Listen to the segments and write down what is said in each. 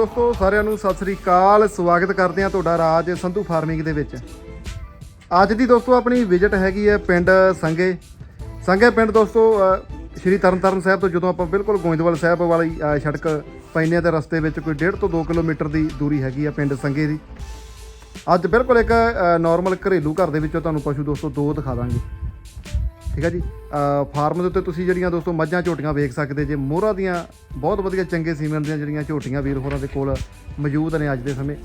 ਦੋਸਤੋ ਸਾਰਿਆਂ ਨੂੰ ਸਤਿ ਸ੍ਰੀ ਅਕਾਲ। ਸਵਾਗਤ ਕਰਦੇ ਹਾਂ ਤੁਹਾਡਾ ਰਾਜ ਸੰਧੂ ਫਾਰਮਿੰਗ ਦੇ ਵਿੱਚ। ਅੱਜ ਦੀ ਦੋਸਤੋ ਆਪਣੀ ਵਿਜ਼ਿਟ ਹੈਗੀ ਹੈ ਪਿੰਡ ਸੰਗੇ। ਸੰਗੇ ਪਿੰਡ ਦੋਸਤੋ ਅ, ਸ਼੍ਰੀ ਤਰਨਤਾਰਨ ਸਾਹਿਬ ਤੋਂ ਜਦੋਂ ਆਪਾਂ ਬਿਲਕੁਲ ਗੋਇੰਦਵਾਲ ਸਾਹਿਬ ਵਾਲੀ ਸੜਕ ਪੈਂਦੇ ਹਾਂ ਤੇ ਰਸਤੇ ਵਿੱਚ ਕੋਈ 1.5 ਤੋਂ 2 ਕਿਲੋਮੀਟਰ ਦੀ ਦੂਰੀ ਹੈਗੀ ਆ ਪਿੰਡ ਸੰਗੇ ਦੀ। ਅੱਜ ਬਿਲਕੁਲ ਇੱਕ ਨਾਰਮਲ ਘਰੇਲੂ ਘਰ ਦੇ ਵਿੱਚੋਂ ਤੁਹਾਨੂੰ ਪਸ਼ੂ ਦੋਸਤੋ ਦੋ ਦਿਖਾ ਦਾਂਗੇ। ਠੀਕ ਹੈ ਜੀ? ਫਾਰਮ ਦੇ ਉੱਤੇ ਤੁਸੀਂ ਜਿਹੜੀਆਂ ਦੋਸਤੋ ਮੱਝਾਂ ਝੋਟੀਆਂ ਵੇਖ ਸਕਦੇ ਜੇ, ਮੋਹਰਾ ਦੀਆਂ ਬਹੁਤ ਵਧੀਆ ਚੰਗੇ ਸੀਮਨ ਦੀਆਂ ਜਿਹੜੀਆਂ ਝੋਟੀਆਂ ਵੀਰ ਹੋਰਾਂ ਦੇ ਕੋਲ ਮੌਜੂਦ ਨੇ ਅੱਜ ਦੇ ਸਮੇਂ।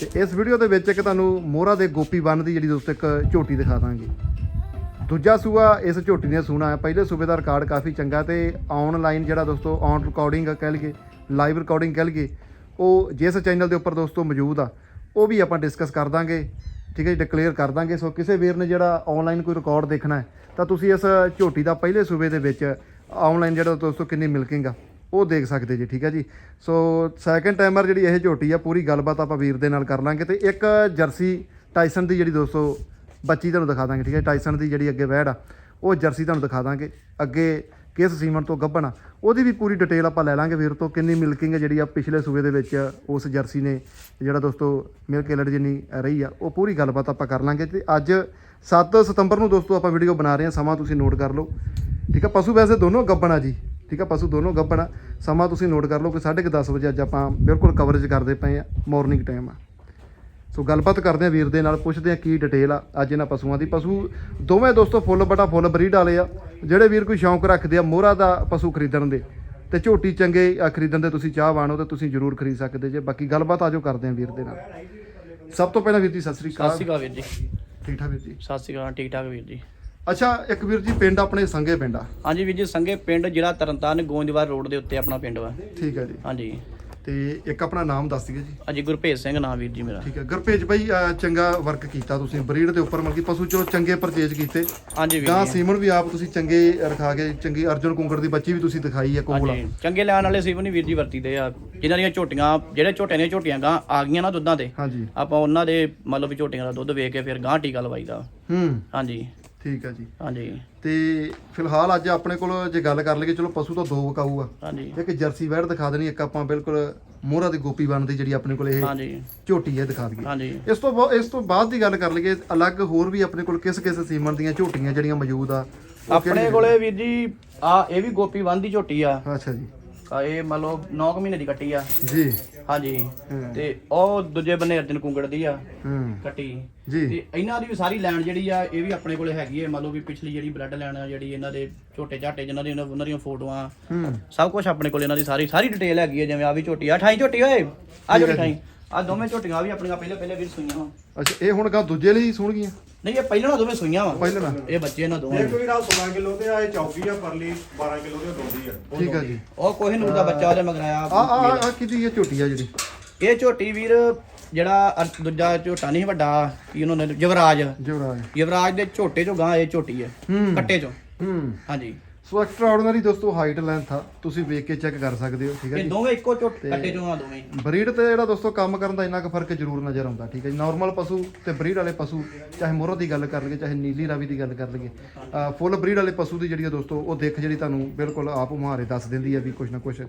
ਤੇ ਇਸ ਵੀਡੀਓ ਦੇ ਵਿੱਚ ਇੱਕ ਤੁਹਾਨੂੰ ਮੋਹਰਾ ਦੇ ਗੋਪੀ ਬੰਨ ਦੀ ਜਿਹੜੀ ਦੋਸਤੋ ਇੱਕ ਝੋਟੀ ਦਿਖਾ ਦਾਂਗੇ। ਦੂਜਾ ਸੂਆ ਇਸ ਝੋਟੀ ਨੇ ਸੂਣਾ ਹੈ। ਪਹਿਲੇ ਸੂਬੇ ਦਾ ਰਿਕਾਰਡ ਕਾਫੀ ਚੰਗਾ ਤੇ ਆਨਲਾਈਨ ਜਿਹੜਾ ਦੋਸਤੋ ਔਨ ਰਿਕਾਰਡਿੰਗ ਕਹਿ ਲਈਏ ਲਾਈਵ ਰਿਕਾਰਡਿੰਗ ਕਹਿ ਲਈਏ, ਉਹ ਜਿਸ ਚੈਨਲ ਦੇ ਉੱਪਰ ਦੋਸਤੋ ਮੌਜੂਦ ਆ, ਉਹ ਵੀ ਆਪਾਂ ਡਿਸਕਸ ਕਰ ਦਾਂਗੇ। ਠੀਕ ਹੈ ਜੀ ਡਿਕਲੇਅਰ ਕਰ ਦਾਂਗੇ। ਸੋ ਕਿਸੇ ਵੀਰ ਨੇ ਜਿਹੜਾ ਆਨਲਾਈਨ ਕੋਈ ਰਿਕਾਰਡ ਦੇਖਣਾ ਹੈ ਤਾਂ ਤੁਸੀਂ ਇਸ ਝੋਟੀ ਦਾ ਪਹਿਲੇ ਸੂਬੇ ਦੇ ਵਿੱਚ ਆਨਲਾਈਨ ਜਿਹੜਾ ਦੋਸਤੋ ਕਿੰਨੀ ਮਿਲਕਿੰਗ ਆ, ਉਹ ਦੇਖ ਸਕਦੇ ਜੀ, ਠੀਕ ਹੈ ਜੀ? ਸੋ ਸੈਕੰਡ ਟਾਈਮਰ ਜਿਹੜੀ ਇਹ ਝੋਟੀ ਆ, ਪੂਰੀ ਗੱਲਬਾਤ ਆਪਾਂ ਵੀਰ ਦੇ ਨਾਲ ਕਰ ਲਾਂਗੇ ਤੇ ਇੱਕ ਜਰਸੀ ਟਾਈਸਨ ਦੀ ਜਿਹੜੀ ਦੋਸਤੋ ਬੱਚੀ ਤੁਹਾਨੂੰ ਦਿਖਾ ਦਾਂਗੇ, ਠੀਕ ਹੈ ਟਾਈਸਨ ਦੀ ਜਿਹੜੀ ਅੱਗੇ ਵਹਿੜ ਆ, ਉਹ ਜਰਸੀ ਤੁਹਾਨੂੰ ਦਿਖਾ ਦਾਂਗੇ। ਅੱਗੇ ਕਿਸ ਸੀਮਨ ਤੋਂ ਗੱਭਣ ਆ, ਉਹਦੀ ਵੀ ਪੂਰੀ ਡਿਟੇਲ ਆਪਾਂ ਲੈ ਲਾਂਗੇ ਵੀਰ ਤੋਂ, ਕਿੰਨੀ ਮਿਲਕਿੰਗ ਜਿਹੜੀ ਆ ਪਿਛਲੇ ਸੂਬੇ ਦੇ ਵਿੱਚ ਉਸ ਜਰਸੀ ਨੇ, ਜਿਹੜਾ ਦੋਸਤੋ ਮਿਲਕ ਏਲਡ ਜਿੰਨੀ ਰਹੀ ਆ, ਉਹ ਪੂਰੀ ਗੱਲਬਾਤ ਆਪਾਂ ਕਰ ਲਾਂਗੇ ਤੇ ਅੱਜ 7 ਸਤੰਬਰ ਨੂੰ ਦੋਸਤੋ ਆਪਾਂ ਵੀਡੀਓ ਬਣਾ ਰਹੇ ਹਾਂ, ਸਮਾਂ ਤੁਸੀਂ ਨੋਟ ਕਰ ਲਓ। ਠੀਕ ਆ, ਪਸ਼ੂ ਵੈਸੇ ਦੋਨੋਂ ਗੱਭਣ ਆ ਜੀ, ਠੀਕ ਆ, ਪਸ਼ੂ ਦੋਨੋਂ ਗੱਭਣ ਆ, ਸਮਾਂ ਤੁਸੀਂ ਨੋਟ ਕਰ ਲਓ ਕਿ 10:30 ਵਜੇ ਅੱਜ ਆਪਾਂ ਬਿਲਕੁਲ ਕਵਰੇਜ ਕਰਦੇ ਪਏ ਆ ਮਾਰਨਿੰਗ ਟਾਈਮ ਆ। ਸੋ ਗੱਲਬਾਤ ਕਰਦੇ ਆ ਵੀਰ ਦੇ ਨਾਲ ਪੁੱਛਦੇ ਆ ਕੀ ਡਿਟੇਲ ਆ ਅੱਜ ਇਹਨਾਂ ਪਸ਼ੂਆਂ ਦੀ। ਪਸ਼ੂ ਦੋਵੇਂ ਦੋਸਤੋ ਫੁੱਲ ਬਟਾ ਫੁੱਲ ਬਰੀਡ ਵਾਲੇ ਆ। ਜਿਹੜੇ ਵੀਰ ਕੋਈ ਸ਼ੌਂਕ ਰੱਖਦੇ ਆ ਮੋਹਰਾ ਦਾ ਪਸ਼ੂ ਖਰੀਦਣ ਦੇ ਤੇ ਝੋਟੀ ਚੰਗੇ ਆ ਖਰੀਦਣ ਦੇ ਤੁਸੀਂ ਚਾਹਵਾਨ ਹੋ ਤੇ ਤੁਸੀਂ ਜ਼ਰੂਰ ਖਰੀਦ ਸਕਦੇ ਜੇ। ਬਾਕੀ ਗੱਲਬਾਤ ਆਜੋ ਕਰਦੇ ਆ ਵੀਰ ਦੇ ਨਾਲ। ਸਭ ਤੋਂ ਪਹਿਲਾਂ ਵੀਰ ਜੀ ਸਤਿ ਸ੍ਰੀ ਸਤਿ ਅਕਾਲ ਸ਼੍ਰੀ ਅਕਾਲ ਵੀਰ ਜੀ। ਠੀਕ ਠਾਕ ਵੀਰ ਜੀ? ਸਤਿ ਸ਼੍ਰੀ ਅਕਾਲ ਠੀਕ ਠਾਕ ਵੀਰ ਜੀ। ਅੱਛਾ ਇੱਕ ਵੀਰ ਜੀ ਪਿੰਡ ਆਪਣੇ ਸੰਗੇ ਪਿੰਡ ਆ। ਹਾਂਜੀ ਵੀਰ ਜੀ ਸੰਗੇ ਪਿੰਡ ਜ਼ਿਲ੍ਹਾ ਤਰਨਤਾਰਨ ਗੋਇੰਦਵਾਲ ਰੋਡ ਦੇ ਉੱਤੇ ਆਪਣਾ ਪਿੰਡ ਵਾ। ਠੀਕ ਹੈ ਜੀ। ਹਾਂਜੀ। ਤੇ ਇੱਕ ਆਪਣਾ ਨਾਮ ਦੱਸ ਦਿਓ ਜੀ। ਹਾਂਜੀ ਗੁਰਭੇਜ ਸਿੰਘ ਨਾਮ ਵੀਰ ਜੀ ਮੇਰਾ। ਠੀਕ ਹੈ। ਗੁਰਪੇਜ ਭਾਈ ਅਹ ਚੰਗਾ ਵਰਕ ਕੀਤਾ ਤੁਸੀਂ ਬਰੀਡ ਦੇ ਉੱਪਰ ਮਤਲਬ ਕਿ ਪਸ਼ੂ ਚਲੋ ਚੰਗੇ ਪਰਚੇਜ ਕੀਤੇ। ਹਾਂਜੀ ਵੀਰ ਗਾਂ ਜੀ। ਸੀਮਨ ਵੀ ਆਪ ਤੁਸੀਂ ਚੰਗੇ ਰਖਾ ਕੇ ਚੰਗੀ ਅਰਜੁਨ ਕੁੰਗੜ ਦੀ ਬੱਚੀ ਵੀ ਤੁਸੀਂ ਦਿਖਾਈ ਹੈ ਕੋਲ ਹਾਂਜੀ ਚੰਗੇ ਲੈਣ ਵਾਲੇ ਸੀਵਨ ਵੀਰ ਜੀ ਵਰਤੀਦੇ ਆ। ਜਿਨ੍ਹਾਂ ਦੀਆਂ ਝੋਟੀਆਂ ਜਿਹੜੇ ਝੋਟਿਆਂ ਦੀਆਂ ਝੋਟੀਆਂ ਗਾਂ ਆ ਗਈਆਂ ਨਾ ਦੁੱਧਾਂ ਤੇ ਹਾਂਜੀ। ਆਪਾਂ ਉਹਨਾਂ ਦੇ ਮਤਲਬ ਵੀ ਝੋਟੀਆਂ ਦਾ ਦੁੱਧ ਵੇਚ ਕੇ ਫਿਰ ਗਾਂ ਟੀਕਾ ਲਵਾਈਦਾ। ਹੂੰ। ਹਾਂਜੀ। ਠੀਕ ਹੈ ਜੀ। ਹਾਂਜੀ। ਤੇ ਫਿਲਹਾਲ ਅੱਜ ਆਪਣੇ ਕੋਲ ਜੇ ਗੱਲ ਕਰ ਲਈਏ ਚਲੋ ਪਸ਼ੂ ਤਾਂ ਦੋ ਵਕਾਊ ਆ ਹਾਂਜੀ। ਇੱਕ ਜਰਸੀ ਵੈੜ ਦਿਖਾ ਦੇਣੀ ਇੱਕ ਆਪਾਂ ਬਿਲਕੁਲ ਮੋਹਰਾ ਦੀ ਗੋਪੀ ਬਣਦੀ ਜਿਹੜੀ ਆਪਣੇ ਕੋਲ ਇਹ ਹਾਂਜੀ। ਝੋਟੀ ਹੈ ਦਿਖਾ ਦਈਏ। ਹਾਂਜੀ। ਇਸ ਤੋਂ ਇਸ ਤੋਂ ਬਾਅਦ ਦੀ ਗੱਲ ਕਰ ਲਈਏ ਅਲੱਗ ਹੋਰ ਵੀ ਆਪਣੇ ਕੋਲ ਕਿਸ ਕਿਸ ਸੀਮਨ ਦੀਆਂ ਝੋਟੀਆਂ ਜਿਹੜੀਆਂ ਮੌਜੂਦ ਆ ਆਪਣੇ ਕੋਲੇ ਵੀਰ ਜੀ ਆ ਇਹ ਵੀ ਗੋਪੀ ਬੰਦ ਦੀ ਝੋਟੀ ਆ? ਅੱਛਾ ਜੀ। ਆ ਇਹ ਮੰਨ ਲਓ 9 ਮਹੀਨੇ ਦੀ ਕੱਟੀ ਆ। ਜੀ। ਹਾਂਜੀ। ਤੇ ਉਹ ਦੂਜੇ ਬੰਨੇ ਅਰਜਨ ਕੁੰਗੜ ਦੀ ਆ ਹੂੰ। ਕੱਟੀ। ਜੀ। ਤੇ ਇਹਨਾਂ ਦੀ ਵੀ ਸਾਰੀ ਲੈਣ ਜਿਹੜੀ ਆ ਇਹ ਵੀ ਆਪਣੇ ਕੋਲੇ ਹੈਗੀ ਹੈ ਮੰਨ ਲਓ ਵੀ ਪਿਛਲੀ ਜਿਹੜੀ ਬਲੱਡ ਲੈਣ ਆ ਜਿਹੜੀ ਇਹਨਾਂ ਦੇ ਝੋਟੇ ਝਾਟੇ ਜਿਨ੍ਹਾਂ ਦੀ ਉਹਨਾਂ ਉਹਨਾਂ ਦੀਆਂ ਫੋਟੋਆਂ ਹੂੰ। ਸਭ ਕੁਝ ਆਪਣੇ ਕੋਲ ਇਹਨਾਂ ਦੀ ਸਾਰੀ ਸਾਰੀ ਡਿਟੇਲ ਹੈਗੀ ਹੈ ਜਿਵੇਂ ਆ ਵੀ ਝੋਟੀ ਆ 28 ਝੋਟੀ ਓਏ। ਆ ਝੋਟੀ 28 ਆ ਦੋਵੇਂ ਝੋਟੀਆਂ ਵੀ ਆਪਣੀਆਂ ਪਹਿਲੇ ਪਹਿਲੇ ਵੀ ਸੂਈਆਂ ਵਾ। ਅੱਛਾ ਇਹ ਹੁਣ ਗਾ ਦੂਜੇ ਲਈ ਸੁਣਗੀਆਂ ਨਹੀਂ ਇਹ ਪਹਿਲਾਂ ਨਾ ਦੋਵੇਂ ਸੂਈਆਂ ਵਾ। ਪਹਿਲਾਂ ਨਾ ਇਹ ਬੱਚੇ ਇਹਨਾਂ ਦੋਵੇਂ। ਇੱਕ ਵੀ ਨਾਲ 16 ਕਿਲੋ ਤੇ ਆ ਇਹ ਚੌਕੀ ਆ ਪਰਲੀ 12 ਕਿਲੋ ਦੀ ਦੋਦੀ ਆ। ਠੀਕ ਹੈ ਜੀ। ਉਹ ਕੋਹੇ ਨੂਰ ਦਾ ਬੱਚਾ ਉਹਦੇ ਮਗਰ ਆ ਆਇਆ ਆ ਆ ਕਿਹਦੀ ਇਹ ਝੋਟੀ ਆ ਜਿਹੜੀ? ਇਹ ਝੋਟੀ ਵੀਰ ਜਿਹੜਾ ਅਰ- ਦੂਜਾ ਝੋਟਾ ਨਹੀਂ ਵੱਡਾ ਕੀ ਉਹਨਾਂ ਨੇ ਯੁਵਰਾਜ। ਜਵਰਾਜ ਯੁਵਰਾਜ ਦੇ ਝੋਟੇ ਚੋਂ ਗਾਂ ਇਹ ਝੋਟੀ ਹੈ ਹੂੰ। ਕੱਟੇ ਚੋਂ। ਹੂੰ। ਹਾਂਜੀ। ਸੋ ਐਕਸਟਰਾ ਆਰਡੀਨਰੀ ਦੋਸਤੋ ਹਾਈਟ ਲੈਂਥ ਆ। ਤੁਸੀਂ ਵੇਖ ਕੇ ਚੈੱਕ ਕਰ ਸਕਦੇ ਹੋ ਠੀਕ ਹੈ ਇਹ ਜੀ? ਦੋਵੇਂ ਇੱਕੋ ਝੋਟ ਕੱਟੇ ਚੋਂ ਆ ਦੋਵੇਂ। ਬਰੀਡ ਤੇ ਜਿਹੜਾ ਦੋਸਤੋ ਕੰਮ ਕਰਨ ਦਾ ਇੰਨਾ ਕੁ ਫ਼ਰਕ ਜ਼ਰੂਰ ਨਜ਼ਰ ਆਉਂਦਾ ਠੀਕ ਹੈ ਜੀ? ਨਾਰਮਲ ਪਸ਼ੂ ਤੇ ਬਰੀਡ ਵਾਲੇ ਪਸ਼ੂ ਚਾਹੇ ਮੋਹਰਾ ਦੀ ਗੱਲ ਕਰ ਲਈਏ ਚਾਹੇ ਨੀਲੀ ਰਾਵੀ ਦੀ ਗੱਲ ਕਰ ਲਈਏ ਫੁੱਲ ਬਰੀਡ ਵਾਲੇ ਪਸ਼ੂ ਦੀ ਜਿਹੜੀ ਆ ਦੋਸਤੋ ਉਹ ਦੇਖ ਜਿਹੜੀ ਤੁਹਾਨੂੰ ਬਿਲਕੁਲ ਆਪ ਮੁਹਾਰੇ ਦੱਸ ਦਿੰਦੀ ਹੈ ਵੀ ਕੁਝ ਨਾ ਕੁਝ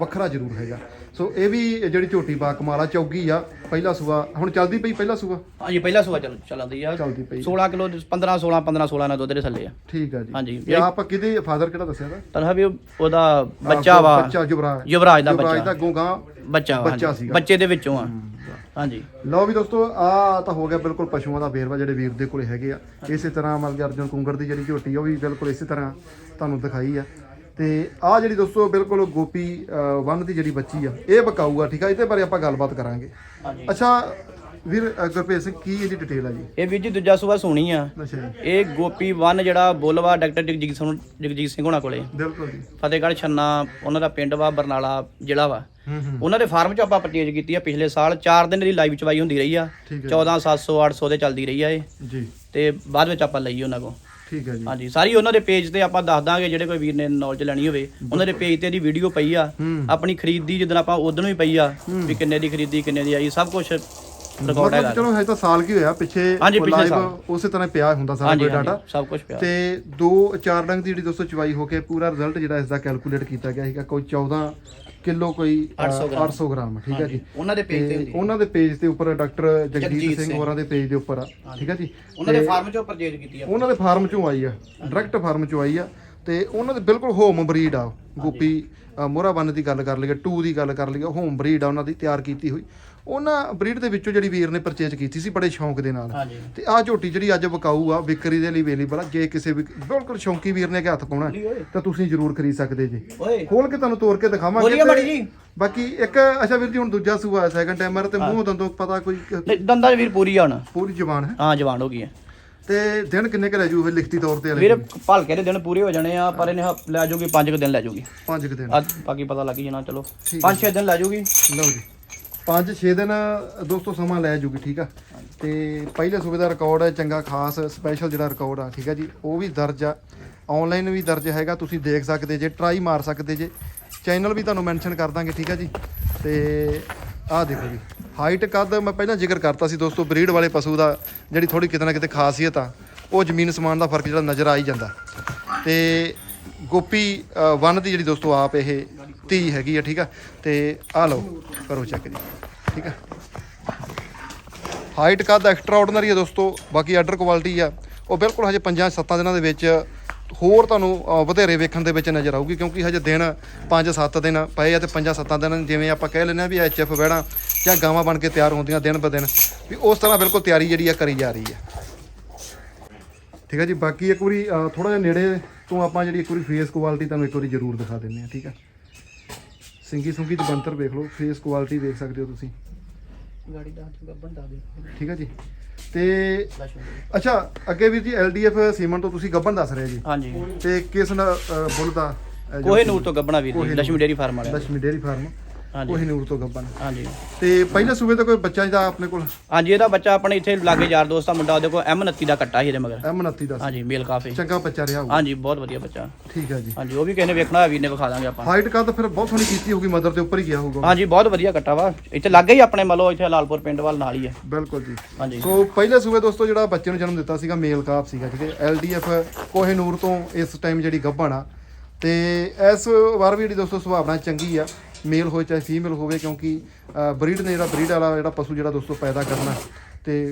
ਵੱਖਰਾ ਜ਼ਰੂਰ ਹੈਗਾ। ਸੋ ਇਹ ਵੀ ਜਿਹੜੀ ਝੋਟੀ ਬਾ ਕਮਾਲਾ ਚੌਗੀ ਆ ਪਹਿਲਾ ਸੂਆ ਹੁਣ ਚੱਲਦੀ ਪਈ ਪਹਿਲਾ ਸੂਆ? ਹਾਂਜੀ ਪਹਿਲਾ ਸੂਆ ਚੱਲ ਚੱਲਦੀ ਆ। ਚੱਲਦੀ ਪਈ। 16 ਕਿਲੋ 15 16 15 16 ਨਾਲ ਦੁੱਧ ਦੇ ਥੱਲੇ ਆ। ਠੀਕ ਆ ਜੀ। ਹਾਂਜੀ। ਇਹ ਆਪ ਕਿਹਦੇ ਫਾਦਰ ਕਿਹੜਾ ਦੱਸਿਆ ਦਾ ਤਾਂ ਵੀ ਉਹਦਾ ਬੱਚਾ ਵਾ। ਬੱਚਾ ਜੁਬਰਾਜ ਯੁਵਰਾਜ ਦਾ ਯੁਵਰਾਜ ਬੱਚਾ। ਦਾ ਗੋਗਾ ਬੱਚਾ ਵਾ ਬੱਚਾ ਹਾਂਜੀ। ਸੀਗਾ। ਬੱਚੇ ਦੇ ਵਿੱਚੋਂ ਆ। ਹਾਂਜੀ। ਲਓ ਵੀ ਦੋਸਤੋ ਆ ਤਾਂ ਹੋ ਗਿਆ ਬਿਲਕੁਲ ਪਸ਼ੂਆਂ ਦਾ ਵੇਰਵਾ ਜਿਹੜੇ ਵੀਰ ਦੇ ਕੋਲੇ ਹੈਗੇ ਆ। ਇਸੇ ਤਰ੍ਹਾਂ ਮਤਲਬ ਕਿ ਅਰਜੁਨ ਕੁੰਗੜ ਦੀ ਜਿਹੜੀ ਝੋਟੀ ਆ ਉਹ ਵੀ ਬਿਲਕੁਲ ਇਸੇ ਤਰ੍ਹਾਂ ਤੁਹਾਨੂੰ ਦਿਖਾਈ ਆ। ਤੇ ਆ ਜਿਹੜੀ ਦੋਸਤੋ ਬਿਲਕੁਲ ਗੋਪੀ ਅਹ, ਵਨ ਦੀ ਜਿਹੜੀ ਬੱਚੀ ਆ ਇਹ ਬਕਾਊ ਆ ਠੀਕ ਆ? ਇਹਦੇ ਬਾਰੇ ਆਪਾਂ ਗੱਲਬਾਤ ਕਰਾਂਗੇ। ਅੱਛਾ ਵੀਰ ਗੁਰਭੇਜ ਸਿੰਘ ਕੀ ਇਹਦੀ ਡਿਟੇਲ ਆ ਜੀ? ਇਹ ਵੀ ਜੀ ਦੂਜਾ ਸੂਆ ਸੋਣੀ ਆ। ਅੱਛਾ ਜੀ। ਇਹ ਗੋਪੀ ਵਨ ਜਿਹੜਾ ਬੋਲਵਾ ਡਾਕਟਰ ਜਗਜੀਤ ਸਿੰਘ ਜਗਜੀਤ ਸਿੰਘ ਹੋਣਾ ਕੋਲੇ। ਬਿਲਕੁਲ ਜੀ। ਫਤਿਹਗੜ੍ਹ ਛੰਨਾ ਉਹਨਾਂ ਦਾ ਪਿੰਡ ਵਾ ਬਰਨਾਲਾ ਜ਼ਿਲ੍ਹਾ ਵਾ। ਹੂੰ ਹੂੰ। ਉਹਨਾਂ ਦੇ ਫਾਰਮ 'ਚ ਆਪਾਂ ਪਰਚੇਜ ਕੀਤੀ ਆ ਪਿਛਲੇ ਸਾਲ 4 ਦਿਨ ਦੀ ਲਾਈਵ ਚਵਾਈ ਹੁੰਦੀ ਰਹੀ ਆ। ਠੀਕ ਹੈ 14 700 800 ਦੇ ਚੱਲਦੀ ਰਹੀ ਆ ਇਹ। ਜੀ। ਤੇ ਬਾਅਦ ਵਿੱਚ ਆਪਾਂ ਲਈ ਉਹਨਾਂ ਕੋ ਠੀਕ ਹੈ ਜੀ। ਹਾਂਜੀ ਸਾਰੀ ਉਹਨਾਂ ਦੇ ਪੇਜ ਤੇ ਆਪਾਂ ਦੱਸ ਦਾਂਗੇ ਜਿਹੜੇ ਕੋਈ ਵੀਰ ਨੇ ਨੌਲੇਜ ਲੈਣੀ ਹੋਵੇ। ਉਹਨਾਂ ਦੇ ਪੇਜ ਤੇ ਇਹਦੀ ਵੀਡੀਓ ਪਈ ਆ। ਹੂੰ। ਆਪਣੀ ਖਰੀਦੀ ਜਦੋਂ ਆਪਾਂ ਉਦੋਂ ਹੀ ਪਈ ਆ ਵੀ ਕਿੰਨੇ ਦੀ ਖਰੀਦੀ ਕਿੰਨੇ ਦੀ ਆਈ ਸਭ ਕੁਝ ਰਿਕਾਰਡ ਮਤਲਬ ਹੈਗਾ ਚਲੋ ਹਜੇ ਤਾਂ ਸਾਲ ਕੀ ਹੋਇਆ ਪਿੱਛੇ ਹਾਂਜੀ, ਪਿਛਲੇ live ਸਾਲ। ਉਸੇ ਤਰ੍ਹਾਂ ਪਿਆ ਹੁੰਦਾ ਸਾਰਾ ਹਾਂਜੀ ਕੋਈ ਹਾਂਜੀ ਡਾਟਾ ਸਭ ਕੁਝ ਪਿਆ। ਤੇ 2 4 ਡੰਗ ਦੀ ਜਿਹੜੀ ਦੋਸਤੋ ਚਵਾਈ ਹੋ ਕੇ ਪੂਰਾ ਰਿਜ਼ਲਟ ਜਿਹੜਾ ਇਸ ਦਾ ਕੈਲਕੂਲੇਟ ਕੀਤਾ ਗਿਆ ਸੀਗਾ ਕੋਈ 14 ਕਿਲੋ ਕੋਈ ਅ, 800 ਗ੍ਰਾਮ। 800 ਗ੍ਰਾਮ ਠੀਕ ਹੈ ਜੀ। ਉਹਨਾਂ ਦੇ ਪੇਜ ਤੇ ਤੇ ਹੁੰਦੀ ਹੈ। ਉਹਨਾਂ ਦੇ ਪੇਜ ਦੇ ਉੱਪਰ ਡਾਕਟਰ ਜਗਜੀਤ ਜਗਜੀਤ ਸਿੰਘ ਸਿੰਘ। ਹੋਰਾਂ ਦੇ ਪੇਜ ਦੇ ਉੱਪਰ ਆ ਠੀਕ ਹੈ ਜੀ। ਉਹਨਾਂ ਦੇ ਤੇ ਫਾਰਮ ਚੋਂ ਪਰਚੇਜ ਕੀਤੀ ਆ। ਉਹਨਾਂ ਦੇ ਫਾਰਮ ਚੋਂ ਆਈ ਆ ਡਾਇਰੈਕਟ ਫਾਰਮ ਚੋਂ ਆਈ ਆ। ਤੇ ਉਹਨਾਂ ਦੇ ਬਿਲਕੁਲ ਹੋਮ ਬਰੀਡ ਆ ਗੋਪੀ ਮੋਰਾ ਬੰਨ ਦੀ ਗੱਲ ਕਰ ਲਈਏ 2 ਦੀ ਗੱਲ ਕਰ ਲਈਏ ਹੋਮ ਬਰੀਡ ਆ ਉਹਨਾਂ ਦੀ ਤਿਆਰ ਕੀਤੀ ਹੋਈ। ਉਹਨਾਂ ਬਰੀਡ ਦੇ ਵਿੱਚੋਂ ਜਿਹੜੀ ਵੀਰ ਨੇ ਪਰਚੇਜ ਕੀਤੀ ਸੀ ਬੜੇ ਸ਼ੌਂਕ ਦੇ ਨਾਲ। ਹਾਂਜੀ। ਤੇ ਆਹ ਝੋਟੀ ਜਿਹੜੀ ਅੱਜ ਵਿਕਾਊ ਆ ਵਿਕਰੀ ਦੇ ਲਈ ਅਵੇਲੇਬਲ ਆ ਜੇ ਕਿਸੇ ਵੀ ਬਿਲਕੁਲ ਸ਼ੌਂਕੀ ਵੀਰ ਨੇ ਕਿ ਹੱਥ ਪਾਉਣਾ। ਤਾਂ ਤੁਸੀਂ ਜ਼ਰੂਰ ਖਰੀਦ ਸਕਦੇ ਜੀ। ਓਏ। ਖੋਲ ਕੇ ਤੁਹਾਨੂੰ ਤੋੜ ਕੇ ਦਿਖਾਵਾਂਗੇ ਬੋਲੀਏ ਮਾੜੀ ਜੀ। ਬਾਕੀ ਇੱਕ ਅੱਛਾ ਵੀਰ ਜੀ ਹੁਣ ਦੂਜਾ ਸੂਆ ਸੈਕੰਡ ਟਾਈਮਰ ਤੇ ਮੂੰਹ ਦੰਦੋਂ ਪਤਾ ਕੋਈ ਕ- ਨਹੀਂ, ਦੰਦਾਂ 'ਚ ਵੀਰ ਪੂਰੀ ਆ ਹੁਣ। ਪੂਰੀ ਜ਼ਬਾਨ ਹੈ? ਹਾਂ ਜਵਾਨ ਹੋ ਗਈ ਹੈ। ਤੇ ਦਿਨ ਕਿੰਨੇ ਕੁ ਰਹਿ ਜੂ ਫਿਰ ਲਿਖਤੀ ਤੌਰ ਤੇ ਵੀਰ ਭਲਕੇ ਦੇ ਦਿਨ ਪੂਰੇ ਹੋ ਜਾਣੇ ਆ ਪਰ ਇਹਨੇ ਹ- ਲੈ ਜਾਊਗੀ 5 ਦਿਨ ਲੈ ਜਾਊਗੀ ਪੰਜ ਕੁ ਦਿਨ। ਅੱਜ ਬਾਕੀ ਪਤਾ ਲੱਗ ਹੀ ਜਾਣਾ ਚਲੋ। ਠੀਕ 5-6 ਦਿਨ ਲੈ ਜਾਊਗੀ ਲਓ ਜੀ। 5-6 ਦਿਨ ਦੋਸਤੋ ਸਮਾਂ ਲੈ ਜੂਗੀ ਠੀਕ ਆ? ਤੇ ਪਹਿਲੇ ਸੂਬੇ ਦਾ ਰਿਕਾਰਡ ਹੈ ਚੰਗਾ ਖਾਸ ਸਪੈਸ਼ਲ ਜਿਹੜਾ ਰਿਕਾਰਡ ਆ ਠੀਕ ਆ ਜੀ? ਉਹ ਵੀ ਦਰਜ ਆ। ਆਨਲਾਈਨ ਵੀ ਦਰਜ ਹੈਗਾ ਤੁਸੀਂ ਦੇਖ ਸਕਦੇ ਜੇ ਟਰਾਈ ਮਾਰ ਸਕਦੇ ਜੇ। ਚੈਨਲ ਵੀ ਤੁਹਾਨੂੰ ਮੈਂਸ਼ਨ ਕਰ ਦਾਂਗੇ ਠੀਕ ਆ ਜੀ? ਤੇ ਆਹ ਦੇਖੋ ਜੀ ਹਾਈਟ ਕੱਦ ਮੈਂ ਪਹਿਲਾਂ ਜ਼ਿਕਰ ਕਰਤਾ ਸੀ ਦੋਸਤੋ ਬਰੀਡ ਵਾਲੇ ਪਸ਼ੂ ਦਾ ਜਿਹੜੀ ਥੋੜੀ ਕਿਤੇ ਨਾ ਕਿਤੇ ਖਾਸੀਅਤ ਆ ਉਹ ਜ਼ਮੀਨ ਸਮਾਨ ਦਾ ਫ਼ਰਕ ਜਿਹੜਾ ਨਜ਼ਰ ਆ ਹੀ ਜਾਂਦਾ। ਤੇ ਗੋਪੀ ਅ, ਵਨ ਦੀ ਜਿਹੜੀ ਦੋਸਤੋ ਆਪ ਇਹ ਧੀ ਹੈਗੀ ਆ ਠੀਕ ਆ? ਤੇ ਆ ਲਓ ਕਰੋ ਚੈੱਕ ਜੀ ਠੀਕ ਆ? ਹਾਈਟ ਕੱਦ ਐਕਸਟਰਾ ਆਰਡੀਨਰੀ ਆ ਦੋਸਤੋ ਬਾਕੀ ਆਰਡਰ ਕੁਆਲਿਟੀ ਆ। ਉਹ ਬਿਲਕੁਲ ਹਜੇ 5-7 ਦਿਨਾਂ ਦੇ ਵਿੱਚ ਹੋਰ ਤੁਹਾਨੂੰ ਵਧੇਰੇ ਵੇਖਣ ਦੇ ਵਿੱਚ ਨਜ਼ਰ ਆਊਗੀ ਕਿਉਂਕਿ ਹਜੇ ਦਿਨ 5-7 ਦਿਨ ਪਏ ਆ ਤੇ 5-7 ਦਿਨ ਜਿਵੇਂ ਆਪਾਂ ਕਹਿ ਲੈਂਦੇ ਆ ਵੀ ਐਚਐਫ ਵਹਿਣਾ ਜਾਂ ਗਾਵਾਂ ਬਣ ਕੇ ਤਿਆਰ ਹੁੰਦੀਆਂ ਦਿਨ ਬ ਦਿਨ ਵੀ ਉਸ ਤਰ੍ਹਾਂ ਬਿਲਕੁਲ ਤਿਆਰੀ ਜਿਹੜੀ ਆ ਕਰੀ ਜਾ ਰਹੀ ਹੈ ਠੀਕ ਹੈ ਜੀ ਬਾਕੀ ਇੱਕ ਵਾਰੀ ਥੋੜਾ ਜਿਹਾ ਨੇੜੇ ਤੋਂ ਆਪਾਂ ਜਿਹੜੀ ਇੱਕ ਵਾਰੀ ਫੇਸ ਕੁਆਲਿਟੀ ਤੁਹਾਨੂੰ ਇੱਕ ਵਾਰੀ ਜ਼ਰੂਰ ਦਿਖਾ ਦਿੰਨੇ ਆ ਠੀਕ ਆ? ਸਿੰਗੀ ਸੁੰਗੀ ਤੇ ਬੰਤਰ ਵੇਖ ਲਓ ਫੇਸ ਕੁਆਲਿਟੀ ਦੇਖ ਸਕਦੇ ਹੋ ਤੁਸੀਂ। ਗਾੜੀ ਦਾ ਬੰਦਾ ਦੇਖੋ ਠੀਕ ਆ ਜੀ? ਤੇ ਅੱਛਾ ਅੱਗੇ ਵੀਰ ਜੀ ਐਲਡੀਐਫ ਸੀਮਨ ਤੋਂ ਤੁਸੀਂ ਗੱਬਨ ਦੱਸ ਰਹੇ ਜੀ? ਹਾਂਜੀ। ਤੇ ਕਿਸ ਨਾਲ ਬੁੱਲ ਦਾ ਕੋਹੇ ਨੂਰ ਤੋਂ ਗੱਬਣਾ ਵੀਰ ਜੀ ਲక్ష్ਮੀ ਡੇਰੀ ਫਾਰਮ ਵਾਲਾ ਲక్ష్ਮੀ ਡੇਰੀ ਫਾਰਮ। ਹਾਂਜੀ। ਉਹੀ ਨੂਰ ਤੋਂ ਗੱਬਨ ਹਾਂਜੀ। ਤੇ ਪਹਿਲੇ ਸੂਬੇ ਦਾ ਕੋਈ ਬੱਚਾ ਜਿਹਦਾ ਆਪਣੇ ਕੋਲ? ਹਾਂਜੀ ਇਹਦਾ ਬੱਚਾ ਆਪਣੇ ਇੱਥੇ ਲਾਗੇ ਯਾਰ ਦੋਸਤ ਦਾ ਮੁੰਡਾ ਉਹਦੇ ਕੋਲ M29 ਦਾ ਕੱਟਾ ਸੀ ਇਹਦੇ ਮਗਰ। M29 ਦਾ ਸੀ। ਹਾਂਜੀ ਮੇਲ ਕਾਫੀ। ਚੰਗਾ ਬੱਚਾ ਰਿਹਾ ਹੋਊ ਹਾਂਜੀ ਬਹੁਤ ਵਧੀਆ ਬੱਚਾ। ਠੀਕ ਹੈ ਜੀ। ਹਾਂਜੀ ਉਹ ਵੀ ਕਿਸੇ ਨੇ ਵੇਖਣਾ ਹੋਇਆ ਵੀਰ ਨੇ ਵਿਖਾ ਦਾਂਗੇ ਆਪਾਂ। ਹਾਈਟ ਕੱਦ ਫਿਰ ਬਹੁਤ ਸੋਹਣੀ ਕੀਤੀ ਹੋਊਗੀ ਮਦਰ ਦੇ ਉੱਪਰ ਹੀ ਗਿਆ ਹੋਊਗਾ। ਹਾਂਜੀ ਬਹੁਤ ਵਧੀਆ ਕੱਟਾ ਵਾ। ਇੱਥੇ ਲੱਗੇ ਹੀ ਆਪਣੇ ਮਲੋ ਇੱਥੇ ਲਾਲਪੁਰ ਪਿੰਡ ਵੱਲ ਨਾਲ ਹੀ ਹੈ। ਬਿਲਕੁਲ ਜੀ। ਹਾਂਜੀ। ਸੋ ਪਹਿਲੇ ਸੂਬੇ ਦੋਸਤੋ ਜਿਹੜਾ ਬੱਚੇ ਨੂੰ ਜਨਮ ਦਿੱਤਾ ਸੀਗਾ ਮੇਲ ਕਾਪ ਸੀਗਾ ਠੀਕ ਹੈ। ਐਲਡੀਐਫ ਕੋਹੇਨੂਰ ਤੋਂ ਇਸ ਟਾਈਮ ਜਿਹੜੀ ਗੱਭਣ ਆ। ਤੇ ਇਸ ਵਾਰ ਵੀ ਜਿਹੜੀ ਦੋਸਤੋ ਸੁਭਾਵਨਾ ਚੰਗੀ ਆ। ਮੇਲ ਹੋਵੇ ਚਾਹੇ ਫੀਮੇਲ ਹੋਵੇ ਕਿਉਂਕਿ ਬਰੀਡ ਨੇ ਜਿਹੜਾ ਬਰੀਡ ਵਾਲਾ ਜਿਹੜਾ ਪਸ਼ੂ ਜਿਹੜਾ ਦੋਸਤੋ ਪੈਦਾ ਕਰਨਾ ਤੇ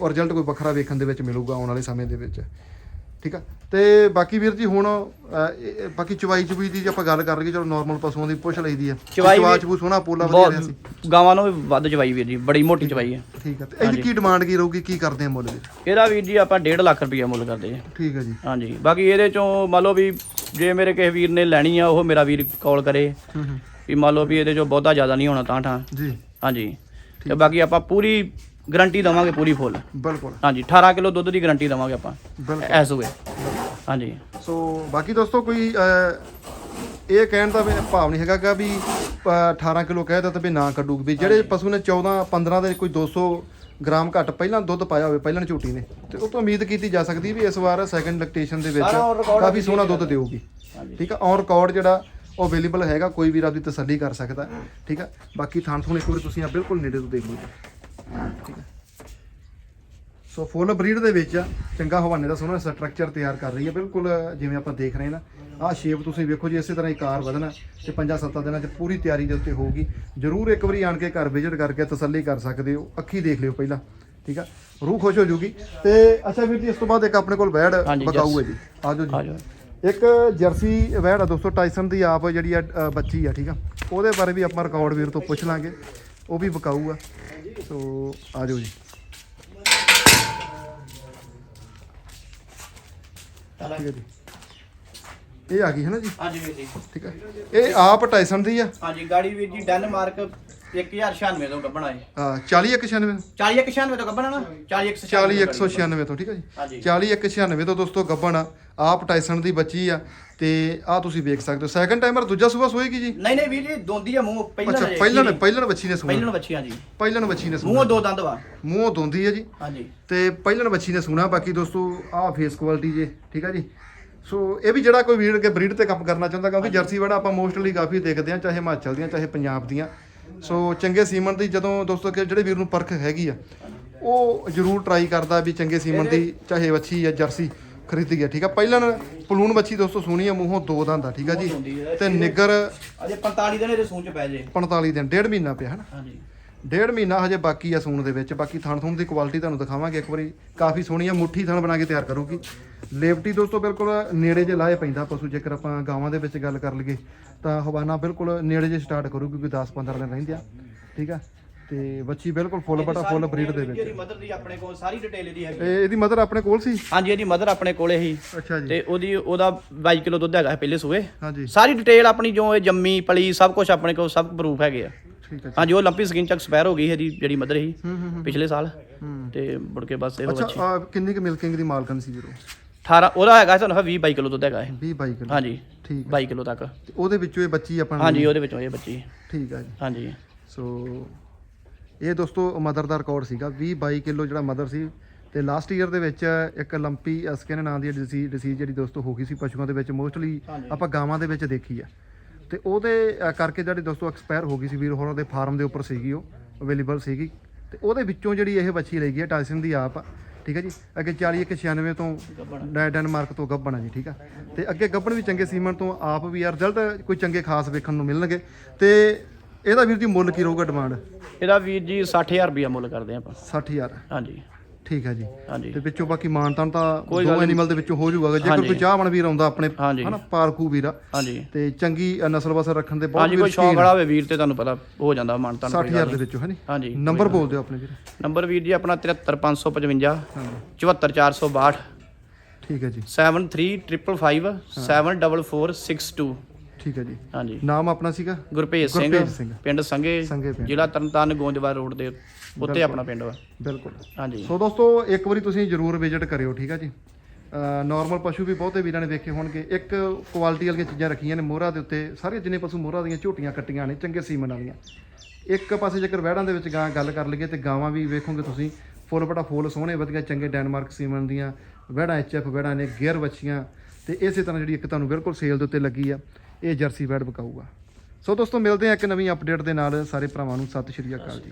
ਉਹ ਰਿਜ਼ਲਟ ਕੋਈ ਵੱਖਰਾ ਵੇਖਣ ਦੇ ਵਿੱਚ ਮਿਲੂਗਾ ਆਉਣ ਵਾਲੇ ਸਮੇਂ ਦੇ ਵਿੱਚ। ਠੀਕ ਆ? ਤੇ ਬਾਕੀ ਵੀਰ ਜੀ ਹੁਣ ਬਾਕੀ ਚਵਾਈ ਚਬੂਈ ਦੀ ਜੇ ਆਪਾਂ ਗੱਲ ਕਰ ਲਈਏ ਚਲੋ ਨਾਰਮਲ ਪਸ਼ੂਆਂ ਦੀ ਪੁੱਛ ਲਈਦੀ ਆ। ਚਵਾਈ ਚਬੂ ਸੋਹਣਾ ਪੋਲਾ ਵਧੀਆ ਰਿਹਾ ਸੀ। ਗਾਵਾਂ ਨੂੰ ਵੱਧ ਚਵਾਈ ਵੀਰ ਜੀ ਬੜੀ ਮੋਟੀ ਚਵਾਈ ਹੈ ਠੀਕ ਆ ਤੇ ਇਹਦੀ ਕੀ ਡਿਮਾਂਡ ਕੀ ਰਹੂਗੀ ਕੀ ਕਰਦੇ ਆ ਮੁੱਲ ਵਿੱਚ? ਇਹਦਾ ਵੀਰ ਜੀ ਆਪਾਂ 1.5 ਲੱਖ ਰੁਪਈਆ ਮੁੱਲ ਕਰਦੇ ਜੀ ਠੀਕ ਆ ਜੀ। ਹਾਂਜੀ ਬਾਕੀ ਇਹਦੇ ਚੋਂ ਮੰਨ ਲਓ ਵੀ ਜੇ ਮੇਰੇ ਕਿਸੇ ਵੀਰ ਨੇ ਲੈਣੀ ਆ ਉਹ ਮੇਰਾ ਵੀਰ ਕਾਲ ਕਰੇ। ਹੂੰ ਹੂੰ। ਵੀ ਮੰਨ ਲਓ ਵੀ ਇਹਦੇ ਚੋਂ ਬਹੁਤਾ ਜ਼ਿਆਦਾ ਨਹੀਂ ਹੋਣਾ ਤਾਂ ਠਾਂ। ਜੀ। ਹਾਂਜੀ। ਤੇ ਬਾਕੀ ਆਪਾਂ ਪੂਰੀ ਗਾਰੰਟੀ ਦਵਾਂਗੇ ਪੂਰੀ ਫੁੱਲ। ਬਿਲਕੁਲ। ਹਾਂਜੀ 18 ਕਿਲੋ ਦੁੱਧ ਦੀ ਗਾਰੰਟੀ ਦਵਾਂਗੇ ਆਪਾਂ। ਬਿਲਕੁਲ। ਐਸ ਹੋਏ ਹਾਂਜੀ। ਸੋ ਬਾਕੀ ਦੋਸਤੋ ਕੋਈ ਇਹ ਕਹਿਣ ਦਾ ਵੀ ਭਾਵ ਨਹੀਂ ਹੈਗਾ ਗਾ ਵੀ ਅਹ, 18 ਕਿਲੋ ਕਹਿ ਦਿੱਤਾ ਵੀ ਨਾ ਕੱਢੂਗੀ। ਵੀ ਜਿਹੜੇ ਪਸ਼ੂ ਨੇ 14 15 ਦੇ ਕੋਈ 200 ਗ੍ਰਾਮ ਘੱਟ ਪਹਿਲਾਂ ਦੁੱਧ ਪਾਇਆ ਹੋਵੇ ਪਹਿਲਾਂ ਝੋਟੀ ਨੇ। ਤੇ ਉਹ ਤੋਂ ਉਮੀਦ ਕੀਤੀ ਜਾ ਸਕਦੀ ਵੀ ਇਸ ਵਾਰ ਸੈਕੰਡ ਲੈਕਟੇਸ਼ਨ ਦੇ ਵਿੱਚ ਕਾਫੀ ਸੋਹਣਾ ਦੁੱਧ ਦੇਊਗੀ। ਠੀਕ ਆ? ਔਨ ਰਿਕਾਰਡ ਜਿਹੜਾ ਉਹ ਅਵੇਲੇਬਲ ਹੈਗਾ ਕੋਈ ਵੀ ਆਪਦੀ ਤਸੱਲੀ ਕਰ ਸਕਦਾ। ਠੀਕ ਆ? ਬਾਕੀ ਥਾਂ ਥੂਣ ਇੱਕ ਵਾਰੀ ਤੁਸੀਂ ਆ ਬਿਲਕੁਲ ਨੇੜੇ ਤੋਂ ਦੇਖ ਲਓ। ਠੀਕ ਆ? ਸੋ ਫੁੱਲ ਬਰੀਡ ਦੇ ਵਿੱਚ ਚੰਗਾ ਹਵਾਨੇ ਦਾ ਸੋਹਣਾ ਸਟਰਕਚਰ ਤਿਆਰ ਕਰ ਰਹੀ ਹੈ ਬਿਲਕੁਲ ਜਿਵੇਂ ਆਪਾਂ ਦੇਖ ਰਹੇ ਨਾ। ਆਹ ਸ਼ੇਪ ਤੁਸੀਂ ਵੇਖੋ ਜੀ ਇਸੇ ਤਰ੍ਹਾਂ ਹੀ ਕਾਰ ਵਧਣਾ ਤੇ 5-7 ਦਿਨਾਂ 'ਚ ਪੂਰੀ ਤਿਆਰੀ ਦੇ ਉੱਤੇ ਹੋਊਗੀ। ਜਰੂਰ ਇੱਕ ਵਾਰੀ ਆਣ ਕੇ ਘਰ ਵਿਜ਼ਿਟ ਕਰਕੇ ਤਸੱਲੀ ਕਰ ਸਕਦੇ ਹੋ। ਅੱਖੀ ਦੇਖ ਲਿਓ ਪਹਿਲਾਂ। ਠੀਕ ਆ? ਰੂਹ ਖੁਸ਼ ਹੋ ਜੂਗੀ। ਤੇ ਅੱਛਾ ਵੀਰ ਜੀ ਇਸ ਤੋਂ ਬਾਅਦ ਇੱਕ ਆਪਣੇ ਕੋਲ ਬੈੜ ਹਾਂਜੀ, ਬਕਾਊ ਹੈ ਜੀ। ਆਜੋ ਜੀ। ਇੱਕ ਜਰਸੀ ਵੈੜ ਆ ਦੋਸਤੋ ਟਾਈਸਨ ਦੀ ਆਪ ਜਿਹੜੀ ਆ ਅ, ਬੱਚੀ ਆ ਠੀਕ ਆ? ਉਹਦੇ ਬਾਰੇ ਵੀ ਆਪਾਂ ਰਿਕਾਰਡ ਵੀਰ ਤੋਂ ਪੁੱਛ ਲਾਂਗੇ। ਉਹ ਵੀ ਬਕਾਊ ਆ ਸੋ ਆਜੋ ਜੀ ਠੀਕ ਹੈ ਜੀ। ਇਹ ਆ ਗਈ ਹੈ ਨਾ ਜੀ? ਹਾਂਜੀ ਵੀਰ ਜੀ। ਠੀਕ ਹੈ ਇਹ ਆਪ ਟਾਈਸਨ ਦੀ ਆ? ਹਾਂਜੀ ਗਾੜੀ ਵੀਰ ਜੀ ਡੈਨਮਾਰਕ 1096 ਤੋਂ ਗੱਬਣਾ ਹੈ ਆ, 40196 4196 ਤੋਂ ਗੱਬਣਾ ਨਾ? 4196 40196 ਤੋਂ ਠੀਕ ਹੈ ਜੀ? ਹਾਂਜੀ। 40196 ਤੋਂ ਦੋਸਤੋ ਗੱਬਣ ਆ ਆਪ ਟਾਈਸਨ ਦੀ ਬੱਚੀ ਆ ਤੇ ਆ ਤੁਸੀਂ ਵੇਖ ਸਕਦੇ ਹੋ। ਸੈਕੰਡ ਟਾਈਮਰ ਦੂਜਾ ਸੂਬਾ ਸੋਏਗੀ ਜੀ? ਨਹੀਂ ਨਹੀਂ ਵੀਰ ਜੀ ਦੋਂਦੀ ਆ ਮੂੰਹ ਪਹਿਲਾਂ ਅੱਛਾ ਹਜੇ ਪਹਿਲਾਂ ਨਹੀਂ। ਪਹਿਲਾਂ ਬੱਚੀ ਨੇ ਪਹਿਲਾਂ ਸੂਣਾ ਬੱਚੀ ਹਾਂਜੀ ਪਹਿਲਾਂ ਬੱਚੀ ਨੇ ਮੂੰਹ ਸੂਣਾ। ਦੋ ਦੰਦ ਵਾ। ਮੂੰਹ ਦੋਂਦੀ ਹੈ ਜੀ। ਹਾਂਜੀ। ਤੇ ਪਹਿਲਾਂ ਬੱਚੀ ਨੇ ਸੂਣਾ ਬਾਕੀ ਦੋਸਤੋ ਆਹ ਫੇਸ ਕੁਆਲਿਟੀ ਜੇ ਠੀਕ ਆ ਜੀ? ਸੋ ਇਹ ਵੀ ਜਿਹੜਾ ਕੋਈ ਵੀਰ ਕੇ ਬਰੀਡ ਤੇ ਕੰਮ ਕਰਨਾ ਚਾਹੁੰਦਾ ਕਿਉਂਕਿ ਜਰਸੀ ਵੜਾ ਆਪਾਂ ਮੋਸਟਲੀ ਕਾਫੀ ਦੇਖਦੇ ਆ ਚਾਹੇ ਹਿਮਾਚਲ ਦੀਆਂ ਚਾਹੇ ਪੰਜਾਬ ਦੀਆਂ। ਸੋ ਚੰਗੇ ਸੀਮਨ ਦੀ ਜਦੋਂ ਦੋਸਤੋ ਕਿ ਜਿਹੜੇ ਵੀਰ ਨੂੰ ਪਰਖ ਹੈਗੀ ਆ ਉਹ ਜ਼ਰੂਰ ਟਰਾਈ ਕਰਦਾ ਵੀ ਚੰਗੇ ਸੀਮਨ ਦੀ ਚਾਹੇ ਵੱਛੀ ਜਾਂ ਜਰਸੀ ਖਰੀਦੀ ਹੈ ਠੀਕ ਆ? ਪਹਿਲਾਂ ਪਲੂਣ ਵੱਛੀ ਦੋਸਤੋ ਸੋਹਣੀ ਆ ਮੂੰਹੋਂ ਦੋ ਦੰਦ ਆ ਠੀਕ ਆ ਜੀ? ਤੇ ਨਿੱਗਰ ਅਜੇ 45 ਦਿਨ ਇਹਦੇ ਸੂਣ ਚ ਪੈ ਜੇ। 45 ਦਿਨ ਡੇਢ ਮਹੀਨਾ ਪਿਆ ਹਨਾ? ਹਾਂਜੀ। ਡੇਢ ਮਹੀਨਾ ਹਜੇ ਬਾਕੀ ਆ ਸੂਣ ਦੇ ਵਿੱਚ ਬਾਕੀ ਥਣ ਥੁਣ ਦੀ ਕੁਆਲਿਟੀ ਤੁਹਾਨੂੰ ਦਿਖਾਵਾਂਗੇ ਇੱਕ ਵਾਰੀ। ਕਾਫੀ ਸੋਹਣੀ ਆ ਮੁੱਠੀ ਥਣ ਬਣਾ ਕੇ ਤਿਆਰ ਕਰੂਗੀ। ਲੇਵਟੀ ਦੋਸਤੋ ਬਿਲਕੁਲ ਨੇੜੇ ਜੇ ਲਾਏ ਪੈਂਦਾ ਪਸ਼ੂ ਜੇਕਰ ਆਪਾਂ ਗਾਵਾਂ ਦੇ ਵਿੱਚ ਗੱਲ ਕਰ ਲਈਏ ਤਾਂ ਹਵਾਨਾ ਬਿਲਕੁਲ ਨੇੜੇ ਜੇ ਸਟਾਰਟ ਕਰੂਗੀ ਕੋਈ 10-15 ਦਿਨ ਰਹਿੰਦੇ ਆ। ਠੀਕ ਆ? ਤੇ ਬੱਚੀ ਬਿਲਕੁਲ ਫੁੱਲ ਬਟਾ ਫੁੱਲ ਬਰੀਡ ਦੇ ਵਿੱਚ। ਇਹਦੀ ਮਦਰ ਦੀ ਆਪਣੇ ਕੋਲ ਸਾਰੀ ਡਿਟੇਲ ਇਹਦੀ ਹੈਗੀ ਇਹ ਇਹਦੀ ਮਦਰ ਆਪਣੇ ਕੋਲ ਸੀ? ਹਾਂਜੀ ਇਹਦੀ ਮਦਰ ਆਪਣੇ ਕੋਲੇ ਹੀ ਅੱਛਾ ਜੀ। ਤੇ ਉਹਦੀ ਉਹਦਾ 22 ਕਿਲੋ ਦੁੱਧ ਹੈਗਾ ਪਹਿਲੇ ਸੂਏ। ਹਾਂਜੀ। ਸਾਰੀ ਡਿਟੇਲ ਆਪਣੀ ਜੋ ਇਹ ਜੰਮੀ ਪਲੀ ਸਭ ਕੁਝ ਆਪਣੇ ਕੋਲ ਸਭ ਪ੍ਰੂਫ ਹੈਗੇ ਆ। ਠੀਕ ਹੈ ਜੀ। ਹਾਂਜੀ ਉਹ ਸਕਿਨ ਚ ਐਕਸਪਾਇਰ ਹੋ ਗਈ ਇਹਦੀ ਜਿਹੜੀ ਮਦਰ ਸੀ ਹੂੰ ਹੂੰ ਹੂੰ। ਪਿਛਲੇ ਸਾਲ। ਹੂੰ। ਤੇ ਮੁੜ ਕੇ ਬਸ ਇਹੋ ਅੱਛਾ ਬੱਚੀ ਆ ਕਿੰਨੀ ਕੁ ਮਿਲਕਿੰਗ ਦੀ ਮਾਲਕਨ ਸੀ ਵੀਰੋ? 18 ਉਹਦਾ ਹੈਗਾ ਤੁਹਾਨੂੰ 20 22 ਕਿਲੋ ਦੁੱਧ ਹੈਗਾ ਇਹ। 20 22 ਕਿਲੋ। ਹਾਂਜੀ ਠੀਕ 22 ਕਿਲੋ ਤੱਕ। ਤੇ ਉਹਦੇ ਵਿੱਚੋਂ ਇਹ ਬੱਚੀ ਆਪਾਂ ਨੂੰ ਹਾਂਜੀ ਉਹਦੇ ਵਿੱਚੋਂ ਇਹ ਬੱਚੀ। ਠੀਕ ਆ ਜੀ। ਹਾਂਜੀ। ਸੋ ਇਹ ਦੋਸਤੋ ਮਦਰ ਦਾ ਰਿਕਾਰਡ ਸੀਗਾ 20 22 ਕਿਲੋ ਜਿਹੜਾ ਮਦਰ ਸੀ। ਤੇ ਲਾਸਟ ਈਅਰ ਦੇ ਵਿੱਚ ਇੱਕ ਲੰਪੀ ਸਕਿਨ ਨਾਂ ਦੀ ਡਿਸੀਜ਼ ਜਿਹੜੀ ਦੋਸਤੋ ਹੋ ਗਈ ਸੀ ਪਸ਼ੂਆਂ ਦੇ ਵਿੱਚ ਮੋਸਟਲੀ। ਆਪਾਂ ਗਾਵਾਂ ਦੇ ਵਿੱਚ ਦੇਖੀ ਆ। ਤੇ ਉਹਦੇ ਅ, ਕਰਕੇ ਜਿਹੜੀ ਦੋਸਤੋ ਐਕਸਪਾਇਰ ਹੋ ਗਈ ਸੀ ਵੀਰ ਹੋਰਾਂ ਦੇ ਫਾਰਮ ਦੇ ਉੱਪਰ ਸੀਗੀ ਉਹ ਅਵੇਲੇਬਲ ਸੀਗੀ। ਤੇ ਉਹਦੇ ਵਿੱਚੋਂ ਜਿਹੜੀ ਇਹ ਬੱਚੀ ਲਈ ਗਈ ਹੈ ਟਾਈਸਨ ਦੀ ਆਪ ਆ, ਠੀਕ ਹੈ ਜੀ? ਅੱਗੇ 40 ਇੱਕ 96 ਤੋਂ ਡੈ- ਡੈਨਮਾਰਕ ਤੋਂ ਗੱਭਣ ਆ ਜੀ ਠੀਕ ਆ? ਤੇ ਅੱਗੇ ਗੱਭਣ ਵੀ ਚੰਗੇ ਸੀਮਨ ਤੋਂ ਆਪ ਵੀ ਆ ਰਿਜ਼ਲਟ ਕੋਈ ਚੰਗੇ ਖਾਸ ਵੇਖਣ ਨੂੰ ਮਿਲਣਗੇ। ਤੇ ਇਹਦਾ ਵੀਰ ਜੀ ਮੁੱਲ ਕੀ ਰਹੂਗਾ ਡਿਮਾਂਡ ਇਹਦਾ ਵੀਰ ਜੀ 60000 ਰੁਪਇਆ ਮੁੱਲ ਕਰਦੇ ਆਪਾਂ। 60000 ਹਾਂਜੀ। ਠੀਕ ਹੈ ਜੀ। ਹਾਂਜੀ। ਤੇ ਵਿੱਚੋਂ ਬਾਕੀ ਮਾਨਤਾਨ ਤਾਂ ਦੋ ਐਨੀਮਲ ਦੇ ਵਿੱਚੋਂ ਹੋ ਜਾਊਗਾ। ਜੇਕਰ। ਕੋਈ ਚਾਹਵਣ ਵੀਰ ਆਉਂਦਾ ਆਪਣੇ। ਹਨਾ ਪਾਰਖੂ ਵੀਰ ਹਾਂਜੀ। ਤੇ ਚੰਗੀ ਨਸਲ ਵਸਲ ਰੱਖਣ ਦੇ ਬਹੁਤ ਵੀਰ ਸ਼ੌਂਕ ਵਾਲਾ ਹੋਵੇ ਵੀਰ ਤੇ ਤੁਹਾਨੂੰ ਪਤਾ ਹੋ ਜਾਂਦਾ ਮਨ ਤੁਹਾਨੂੰ 60000 ਦੇ ਵਿੱਚੋਂ ਹਾਂਜੀ ਨੰਬਰ ਬੋਲ ਦਿਓ ਆਪਣੇ ਵੀਰ। ਨੰਬਰ ਵੀਰ ਜੀ ਆਪਣਾ 73555 ਹਾਂਜੀ। 74462 ਠੀਕ ਹੈ ਜੀ। 73555 74462 ਠੀਕ ਹੈ ਜੀ। ਹਾਂਜੀ। ਨਾਮ ਆਪਣਾ ਸੀਗਾ? ਗੁਰਪ੍ਰੀਤ ਸਿੰਘ। ਪਿੰਡ ਸੰਗੇ। ਜ਼ਿਲ੍ਹਾ ਤਰਨਤਾਰਨ ਗੋਂਦਵਾਲ ਰੋਡ ਦੇ ਉੱਤੇ ਆਪਣਾ ਪਿੰਡ ਵਾ। ਬਿਲਕੁਲ। ਹਾਂਜੀ। ਸੋ ਦੋਸਤੋ ਇੱਕ ਵਾਰੀ ਤੁਸੀਂ ਜਰੂਰ ਵਿਜ਼ਿਟ ਕਰਿਓ ਠੀਕ ਹੈ ਜੀ? ਨਾਰਮਲ ਪਸ਼ੂ ਵੀ ਬਹੁਤੇ ਵੀਰਾਂ ਨੇ ਵੇਖੇ ਹੋਣਗੇ। ਇੱਕ ਕੁਆਲਿਟੀ ਵਾਲੀਆਂ ਚੀਜ਼ਾਂ ਰੱਖੀਆਂ ਨੇ ਮੋਹਰਾ ਦੇ ਉੱਤੇ। ਸਾਰੇ ਜਿੰਨੇ ਪਸ਼ੂ ਮੋਹਰਾ ਦੀਆਂ ਝੋਟੀਆਂ ਕੱਟੀਆਂ ਨੇ ਚੰਗੇ ਸੀਮਨ ਵਾਲੀਆਂ। ਇੱਕ ਪਾਸੇ ਜੇਕਰ ਵਹਿੜਾਂ ਦੇ ਵਿੱਚ ਗਾਂ ਗੱਲ ਕਰ ਲਈਏ ਤੇ ਗਾਵਾਂ ਵੀ ਵੇਖੋਗੇ ਤੁਸੀਂ। ਫੁੱਲ ਬਟਾ ਫੁੱਲ ਸੋਹਣੇ ਵਧੀਆ ਚੰਗੇ ਡੈਨਮਾਰਕ ਸੀਮਨ ਦੀਆਂ ਵਹਿੜਾਂ ਐਚਐਫ ਵਹਿੜਾਂ ਨੇ ਗੇਅਰ ਵੱਛੀਆਂ। ਤੇ ਇਸੇ ਤਰ੍ਹਾਂ ਜਿਹੜੀ ਇੱਕ ਤੁਹਾਨੂੰ ਬਿਲਕੁਲ ਸੇਲ ਦੇ ਉੱਤੇ ਲੱਗੀ ਆ ਇਹ ਜਰਸੀ ਵੈੜ ਵਿਕਾਊਗਾ। ਸੋ ਦੋਸਤੋ ਮਿਲਦੇ ਆ ਇੱਕ ਨਵੀਂ ਅਪਡੇਟ ਦੇ ਨਾਲ। ਸਾਰੇ ਭਰਾਵਾਂ ਨੂੰ ਸਤਿ ਸ਼੍ਰੀ ਅਕਾਲ ਜੀ।